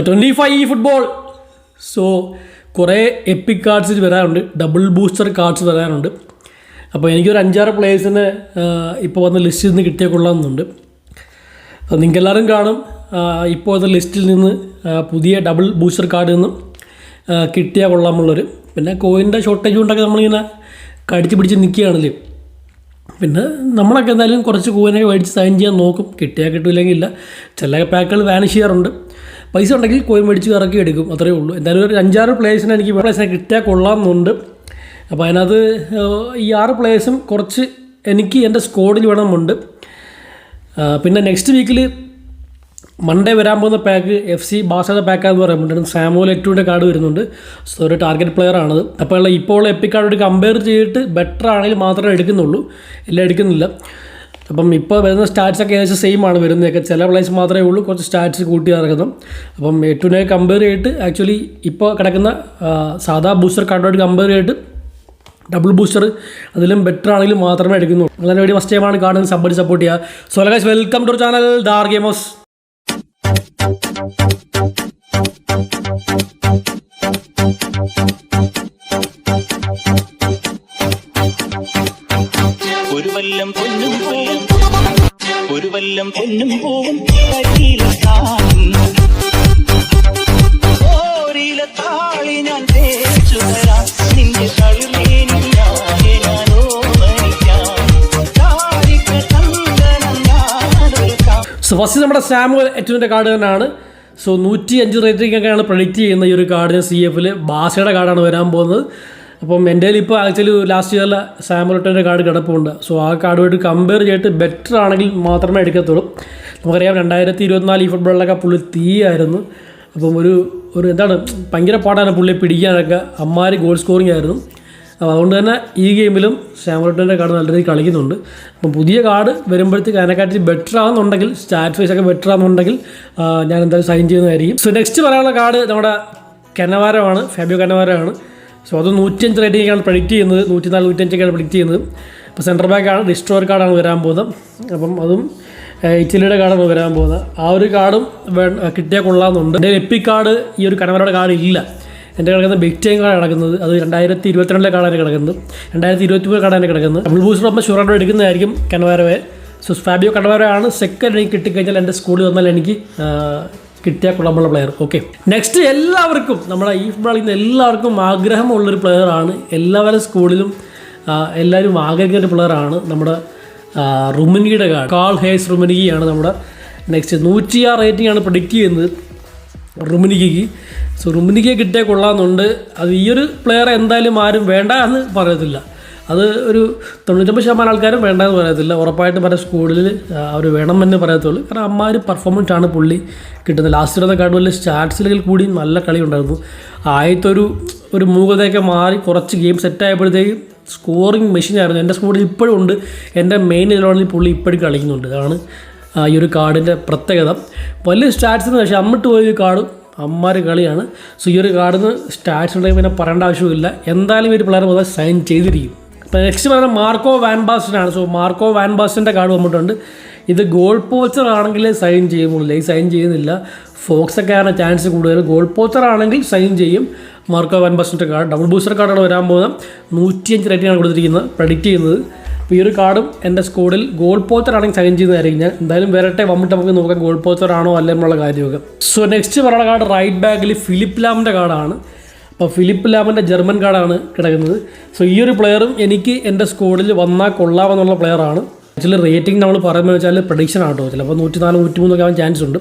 Twenty five ഈ football so കുറേ epic cards വരാറുണ്ട്. ഡബിൾ ബൂസ്റ്റർ കാർഡ്സ് വരാറുണ്ട്. അപ്പോൾ എനിക്കൊരു അഞ്ചാറ് പ്ലേയേഴ്സിനെ ഇപ്പോൾ വന്ന ലിസ്റ്റിൽ നിന്ന് കിട്ടിയ കൊള്ളാമെന്നുണ്ട്. അപ്പോൾ നിങ്ങൾക്ക് എല്ലാവരും കാണും ഇപ്പോൾ അത് ലിസ്റ്റിൽ നിന്ന് പുതിയ ഡബിൾ ബൂസ്റ്റർ കാർഡിൽ നിന്നും കിട്ടിയാൽ കിട്ടിയ കൊള്ളാമുള്ളൊരു പിന്നെ കോയിന്റെ ഷോർട്ടേജ് കൊണ്ടൊക്കെ നമ്മളിങ്ങനെ കടിച്ച് പിടിച്ച് നിൽക്കുകയാണല്ലേ പിന്നെ നമ്മളൊക്കെ എന്തായാലും കുറച്ച് കോയിനൊക്കെ മേടിച്ച് സൈൻ ചെയ്യാൻ നോക്കും. കിട്ടിയാൽ കിട്ടില്ലെങ്കിൽ ഇല്ല. ചില പാക്കുകൾ വാനിഷ് ചെയ്യാറുണ്ട്. പൈസ ഉണ്ടെങ്കിൽ കോയിൻ മേടിച്ച് ഇറക്കി എടുക്കും അത്രയേ ഉള്ളൂ. എന്തായാലും ഒരു അഞ്ചാറ് പ്ലേയേഴ്സിനെ എനിക്ക് പ്ലേസിനെ കിട്ടിയാൽ കൊള്ളാമെന്നുണ്ട് അപ്പോൾ അതിനകത്ത് ഈ ആറ് പ്ലേയേഴ്സും കുറച്ച് എനിക്ക് എന്റെ സ്കോഡിൽ ഉണ്ട് പിന്നെ നെക്സ്റ്റ് വീക്കിൽ മൺഡേ വരാൻ പോകുന്ന പാക്ക് എഫ് സി ബാസയുടെ പാക്കാന്ന് പറയുന്നുണ്ട്. സാമുവൽ എറ്റുവിന്റെ കാർഡ് വരുന്നുണ്ട്. സോ ഒരു ടാർഗറ്റ് പ്ലെയർ ആണത്. അപ്പോൾ ഇപ്പോൾ എപ്പിക് കാർഡ് കമ്പയർ ചെയ്തിട്ട് ബെറ്റർ ആണെങ്കിൽ മാത്രമേ എടുക്കുന്നുള്ളൂ. എല്ലാം എടുക്കുന്നില്ല. അപ്പം ഇപ്പോൾ വരുന്ന സ്റ്റാറ്റ്സ് ഒക്കെ ഏകദേശം സെയിം ആണ് വരുന്നതൊക്കെ ചില പ്ലേസ് മാത്രമേ ഉള്ളൂ. കുറച്ച് സ്റ്റാറ്റ്സ് കൂട്ടി ഇറക്കുന്നു. അപ്പം എറ്റുവിനെ കമ്പയർ ചെയ്തിട്ട് ആക്ച്വലി ഇപ്പോൾ കിടക്കുന്ന സാധാ ബൂസ്റ്റർ കാർഡുമായിട്ട് കമ്പയർ ചെയ്തിട്ട് ഡബിൾ ബൂസ്റ്റർ അതിലും ബെറ്റർ ആണെങ്കിലും മാത്രമേ എടുക്കുന്നുള്ളൂ. അങ്ങനെ വേണ്ടി ഫസ്റ്റ് ടൈമാണ് കാണുന്നത്. സപ്പോർട്ട് സപ്പോർട്ട് ചെയ്യുക. So guys welcome to channel Dar ഗെയിമോസ് വല്ലം പൊന്നും പോവും താളി ഞാൻ ഞാൻ സോ ഫസ്റ്റ് നമ്മുടെ സാമുവൽ എറ്റുവിന്റെ കാർഡ് തന്നെയാണ്. സോ നൂറ്റി അഞ്ച് റേറ്റിംഗ് ഒക്കെയാണ് പ്രൊഡിക്റ്റ് ചെയ്യുന്ന ഈ ഒരു കാർഡിന് സി എഫിൽ ബാസയുടെ കാർഡാണ് വരാൻ പോകുന്നത്. അപ്പം എന്റെ ഇപ്പോൾ ആക്ച്വലി ലാസ്റ്റ് ഇയറിലെ സാമുവൽ എറ്റുവിന്റെ കാർഡ് കിടപ്പുണ്ട്. സോ ആ കാർഡുമായിട്ട് കമ്പയർ ചെയ്തിട്ട് ബെറ്റർ ആണെങ്കിൽ മാത്രമേ എടുക്കത്തുള്ളൂ. നമുക്കറിയാം രണ്ടായിരത്തി ഇരുപത്തിനാല് ഈ ഫുട്ബോളിലൊക്കെ പുള്ളി തീയായിരുന്നു. അപ്പം ഒരു ഒരു എന്താണ് ഭയങ്കര പാടാണ് പുള്ളിയെ പിടിക്കാനൊക്കെ. അമ്മാര് ഗോൾ സ്കോറിംഗ് ആയിരുന്നു. അപ്പോൾ അതുകൊണ്ട് തന്നെ ഈ ഗെയിമിലും സാമുലട്ടന്റെ കാർഡ് നല്ല രീതിയിൽ കളിക്കുന്നുണ്ട്. അപ്പം പുതിയ കാർഡ് വരുമ്പോഴത്തേക്ക് അതിനെക്കാട്ടി ബെറ്റർ ആണെന്നുണ്ടെങ്കിൽ സ്റ്റാറ്റ് വൈസ് ഒക്കെ ബെറ്റർ ആണെന്നുണ്ടെങ്കിൽ ഞാൻ എന്തായാലും സൈൻ ചെയ്യുന്നതായിരിക്കും. സോ നെക്സ്റ്റ് പറയാനുള്ള കാർഡ് നമ്മുടെ കനവാരമാണ് ഫാബിയോ കനവാരമാണ് സോ അത് നൂറ്റിയഞ്ച് റേറ്റിങ്ങാണ് പ്രഡിക്റ്റ് ചെയ്യുന്നത്. നൂറ്റി നാല് നൂറ്റിയഞ്ചൊക്കെയാണ് പ്രഡിക്റ്റ് ചെയ്യുന്നത്. അപ്പോൾ സെന്റർ ബാക്കാണ് ഡിസ്ട്രോർ കാർഡാണ് വരാൻ പോകുന്നത്. അപ്പം അതും ഇറ്റലിയുടെ കാർഡാണ് വരാൻ പോകുന്നത്. ആ ഒരു കാർഡും കിട്ടിയാൽ കൊള്ളാമെന്നുണ്ട്. എന്റെ എപ്പി കാർഡ് ഈ ഒരു കനവരുടെ കാർഡ് ഇല്ല. എന്റെ കിടക്കുന്ന ബിഗ് ടൈം കാർഡ് കിടക്കുന്നത്. അത് രണ്ടായിരത്തി ഇരുപത്തിരണ്ടിലെ കാർഡാണ് കിടക്കുന്നത്. രണ്ടായിരത്തി ഇരുപത്തി മൂന്ന് കാർഡാണ് കിടക്കുന്നത് ഡബിൾ ബൂസ്റ്റർ അപ്പം ഷുറായിട്ട് എടുക്കുന്നതായിരിക്കും കനവാരവേ സോ ഫാബിയോ കനവാര ആണ് സെക്കൻഡ് എനിക്ക് കിട്ടിക്കഴിഞ്ഞാൽ എന്റെ സ്കൂളിൽ വന്നാൽ എനിക്ക് ആ, കിട്ടിയാൽ കൊള്ളാമുള്ള പ്ലെയർ ഓക്കെ നെക്സ്റ്റ് എല്ലാവർക്കും നമ്മുടെ ഈ ഫുട്ബോൾ കളിക്കുന്ന എല്ലാവർക്കും ആഗ്രഹമുള്ളൊരു പ്ലെയറാണ് എല്ലാവരും സ്കൂളിലും എല്ലാവരും ആഗ്രഹിക്കുന്ന പ്ലെയറാണ് നമ്മുടെ റുമിനിയുടെ കാൾ ഹേസ് റുമിനിയാണ് നമ്മുടെ നെക്സ്റ്റ് നൂറ്റിയാറ് റേറ്റിംഗ് ആണ് പ്രൊഡിക്റ്റ് ചെയ്യുന്നത് റുമിനിക്ക് സോ റുമിനിക്ക് കിട്ടിയാൽ കൊള്ളാമെന്നുണ്ട് അത് ഈ ഒരു പ്ലെയർ എന്തായാലും ആരും വേണ്ട എന്ന് പറയത്തില്ല. അത് ഒരു തൊണ്ണൂറ്റൊമ്പത് ശതമാനം ആൾക്കാരും വേണ്ടെന്ന് പറയത്തില്ല. ഉറപ്പായിട്ടും പല സ്കൂളിൽ അവർ വേണമെന്ന് പറയത്തുള്ളൂ. കാരണം അമ്മാര് പെർഫോമൻസ് ആണ് പുള്ളി കിട്ടുന്നത്. ലാസ്റ്റ് ഇടുന്ന കാർഡ് വലിയ സ്റ്റാറ്റ്സിൽ കൂടി നല്ല കളി ഉണ്ടായിരുന്നു. ആദ്യത്തെ ഒരു മൂകതയൊക്കെ മാറി കുറച്ച് ഗെയിം സെറ്റ് ആയപ്പോഴത്തേക്കും സ്കോറിങ് മെഷീനായിരുന്നു എന്റെ സ്കൂളിൽ ഇപ്പോഴും ഉണ്ട്. എന്റെ മെയിൻ ഇതിലാണെങ്കിൽ പുള്ളി ഇപ്പോഴും കളിക്കുന്നുണ്ട്. അതാണ് ഈ ഒരു കാർഡിന്റെ പ്രത്യേകത. വലിയ സ്റ്റാറ്റ്സിന് പക്ഷേ അമ്മിട്ട് പോയ കാർഡും അമ്മാര് കളിയാണ്. സോ ഈ ഒരു കാർഡിന് സ്റ്റാറ്റ്സ് ഉണ്ടെങ്കിൽ പിന്നെ പറയേണ്ട ആവശ്യമില്ല എന്തായാലും ഈ ഒരു പ്ലെയർ മുതൽ സൈൻ ചെയ്തിരിക്കും. നെക്സ്റ്റ് പറയുന്നത് മാർക്കോ വാൻ ബാസ്റ്റനാണ് സോ മാർക്കോ വാൻ ബാസ്റ്റന്റെ കാർഡ് വന്നിട്ടുണ്ട്. ഇത് ഗോൾ പോച്ചർ ആണെങ്കിൽ സൈൻ ചെയ്യുന്നില്ല ഈ സൈൻ ചെയ്യുന്നില്ല. ഫോക്സ് ഒക്കെ ആണ് ചാൻസ് കൂടുതൽ. ഗോൾ പോച്ചർ ആണെങ്കിൽ സൈൻ ചെയ്യും. മാർക്കോ വാൻ ബാസ്റ്റന്റെ കാർഡ്. ഡബിൾ ബൂസ്റ്റർ കാർഡാണ് വരാൻ പോകുന്നത്. നൂറ്റിയഞ്ച് റേറ്റിംഗാണ് കൊടുത്തിരിക്കുന്നത്. പ്രഡിക്റ്റ് ചെയ്യുന്നത്. അപ്പോൾ ഈ ഒരു കാർഡും എന്റെ സ്കോഡിൽ ഗോൾ പോച്ചർ ആണെങ്കിൽ സൈൻ ചെയ്യുന്നതായിരിക്കും ഞാൻ എന്തായാലും വരട്ടെ. വന്നിട്ട് നമുക്ക് നോക്കാം ഗോൾ പോച്ചർ ആണോ അല്ല എന്നുള്ള കാര്യമൊക്കെ. സോ നെക്സ്റ്റ് പറയുന്ന കാർഡ് റൈറ്റ് ബാക്കിൽ ഫിലിപ്പ് ലാമിന്റെ കാർഡാണ്. അപ്പോൾ ഫിലിപ്പ് ലാമന്റെ ജർമ്മൻ കാർഡാണ് കിടക്കുന്നത്. സോ ഈ ഒരു പ്ലെയറും എനിക്ക് എന്റെ സ്കോഡിൽ വന്നാൽ കൊള്ളാമെന്നുള്ള പ്ലെയറാണ് ആക്ച്വലി റേറ്റിംഗ് നമ്മൾ പറയുമ്പോൾ വെച്ചാൽ പ്രഡിക്ഷൻ ആട്ടോ ചിലപ്പോൾ നൂറ്റി നാല് നൂറ്റി മൂന്നൊക്കെ ആവാൻ ചാൻസ് ഉണ്ട്.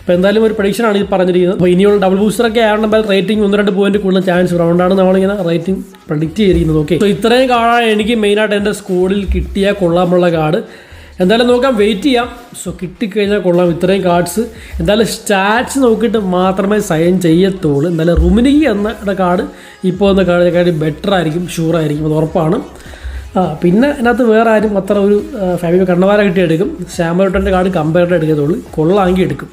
അപ്പോൾ എന്തായാലും ഒരു പ്രഡിക്ഷൻ ആണ് ഈ പറഞ്ഞിരിക്കുന്നത്. അപ്പോൾ ഇനിയുള്ള ഡബിൾ ബൂസ്റ്ററൊക്കെ ആണെങ്കിൽ റേറ്റിംഗ് ഒന്ന് രണ്ട് പോയിന്റ് കൂടുതൽ ചാൻസ് ഉണ്ട് അതുകൊണ്ടാണ് നമ്മളിങ്ങനെ റേറ്റിംഗ് പ്രഡിക്റ്റ് ചെയ്തിരിക്കുന്നത്. ഓക്കെ സോ ഇത്രയും കാർഡാണ് എനിക്ക് മെയിനായിട്ട് എന്റെ സ്കൂളിൽ കിട്ടിയ കൊള്ളാമുള്ള കാർഡ്. എന്തായാലും നോക്കാം വെയിറ്റ് ചെയ്യാം. സോ കിട്ടിക്കഴിഞ്ഞാൽ കൊള്ളാം ഇത്രയും കാർഡ്സ് എന്തായാലും സ്റ്റാറ്റ്സ് നോക്കിയിട്ട് മാത്രമേ സൈൻ ചെയ്യത്തുള്ളൂ. എന്തായാലും റുമിനിക്ക് എന്ന കാർഡ് ഇപ്പോൾ എന്ന കാർഡിനെക്കാട്ടി ബെറ്റർ ആയിരിക്കും ഷുവർ ആയിരിക്കും അത് ഉറപ്പാണ്. ആ പിന്നെ അതിനകത്ത് വേറെ ആരും അത്ര ഒരു ഫാമിലി കണ്ണവാര കിട്ടിയെടുക്കും. സാമലോട്ടന്റെ കാർഡ് കമ്പയർഡ് എടുക്കത്തുള്ളൂ. കൊള്ളാമെങ്കിൽ എടുക്കും.